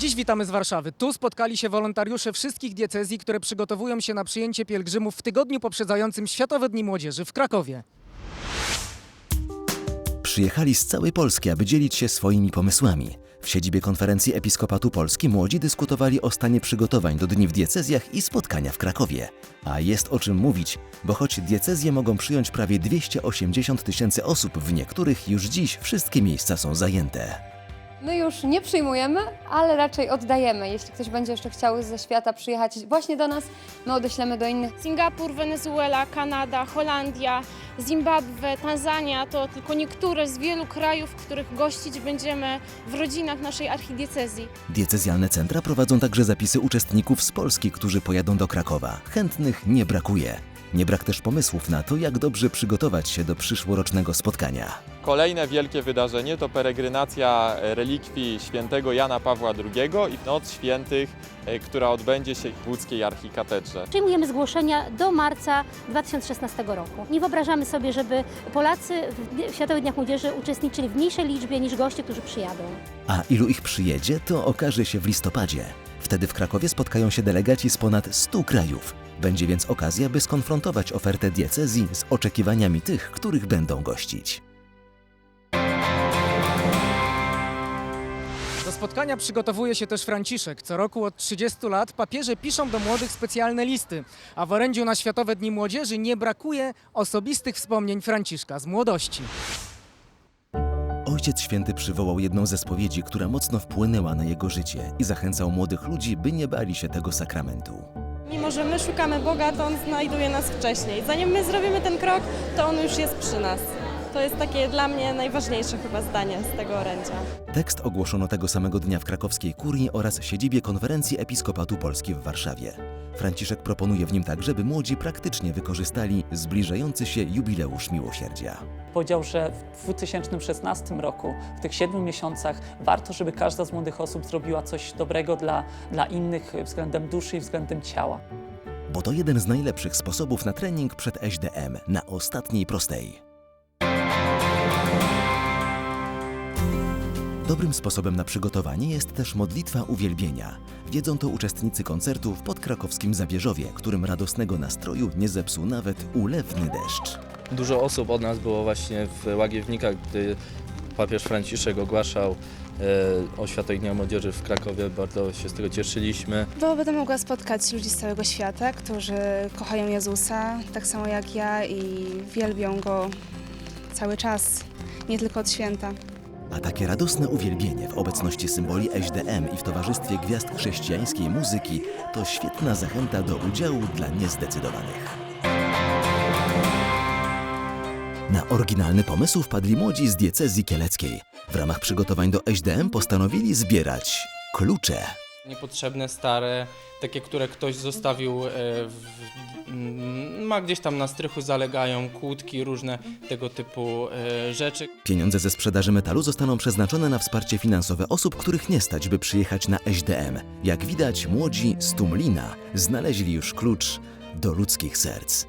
Dziś witamy z Warszawy. Tu spotkali się wolontariusze wszystkich diecezji, które przygotowują się na przyjęcie pielgrzymów w tygodniu poprzedzającym Światowe Dni Młodzieży w Krakowie. Przyjechali z całej Polski, aby dzielić się swoimi pomysłami. W siedzibie konferencji Episkopatu Polski młodzi dyskutowali o stanie przygotowań do dni w diecezjach i spotkania w Krakowie. A jest o czym mówić, bo choć diecezje mogą przyjąć prawie 280 tysięcy osób, w niektórych już dziś wszystkie miejsca są zajęte. My już nie przyjmujemy, ale raczej oddajemy. Jeśli ktoś będzie jeszcze chciał ze świata przyjechać właśnie do nas, my odeślemy do innych. Singapur, Wenezuela, Kanada, Holandia, Zimbabwe, Tanzania to tylko niektóre z wielu krajów, w których gościć będziemy w rodzinach naszej archidiecezji. Diecezjalne centra prowadzą także zapisy uczestników z Polski, którzy pojadą do Krakowa. Chętnych nie brakuje. Nie brak też pomysłów na to, jak dobrze przygotować się do przyszłorocznego spotkania. Kolejne wielkie wydarzenie to peregrinacja relikwii świętego Jana Pawła II i Noc Świętych, e, która odbędzie się w łódzkiej archikatedrze. Przyjmujemy zgłoszenia do marca 2016 roku. Nie wyobrażamy sobie, żeby Polacy w Światowych Dniach Młodzieży uczestniczyli w mniejszej liczbie niż goście, którzy przyjadą. A ilu ich przyjedzie, to okaże się w listopadzie. Wtedy w Krakowie spotkają się delegaci z ponad 100 krajów. Będzie więc okazja, by skonfrontować ofertę diecezji z oczekiwaniami tych, których będą gościć. Do spotkania przygotowuje się też Franciszek. Co roku od 30 lat papieże piszą do młodych specjalne listy, a w orędziu na Światowe Dni Młodzieży nie brakuje osobistych wspomnień Franciszka z młodości. Ojciec Święty przywołał jedną ze spowiedzi, która mocno wpłynęła na jego życie i zachęcał młodych ludzi, by nie bali się tego sakramentu. Mimo, że my szukamy Boga, to On znajduje nas wcześniej. Zanim my zrobimy ten krok, to On już jest przy nas. To jest takie dla mnie najważniejsze chyba zdanie z tego orędzia. Tekst ogłoszono tego samego dnia w krakowskiej kurii oraz siedzibie konferencji Episkopatu Polski w Warszawie. Franciszek proponuje w nim także, by młodzi praktycznie wykorzystali zbliżający się jubileusz miłosierdzia. Powiedział, że w 2016 roku, w tych siedmiu miesiącach, warto, żeby każda z młodych osób zrobiła coś dobrego dla, dla innych względem duszy i względem ciała. Bo to jeden z najlepszych sposobów na trening przed SDM na ostatniej prostej. Dobrym sposobem na przygotowanie jest też modlitwa uwielbienia. Wiedzą to uczestnicy koncertu w podkrakowskim Zabierzowie, którym radosnego nastroju nie zepsuł nawet ulewny deszcz. Dużo osób od nas było właśnie w Łagiewnikach, gdy papież Franciszek ogłaszał e, o Światowych Dniach Młodzieży w Krakowie. Bardzo się z tego cieszyliśmy. Bo będę mogła spotkać ludzi z całego świata, którzy kochają Jezusa, tak samo jak ja i wielbią Go cały czas, nie tylko od święta. A takie radosne uwielbienie w obecności symboli SDM i w towarzystwie gwiazd chrześcijańskiej muzyki to świetna zachęta do udziału dla niezdecydowanych. Na oryginalny pomysł wpadli młodzi z diecezji kieleckiej. W ramach przygotowań do SDM postanowili zbierać klucze. Niepotrzebne, stare, takie, które ktoś zostawił, e, w, ma gdzieś tam na strychu zalegają, kłódki, różne tego typu e, rzeczy. Pieniądze ze sprzedaży metalu zostaną przeznaczone na wsparcie finansowe osób, których nie stać, by przyjechać na SDM. Jak widać, młodzi z Tumlina znaleźli już klucz do ludzkich serc.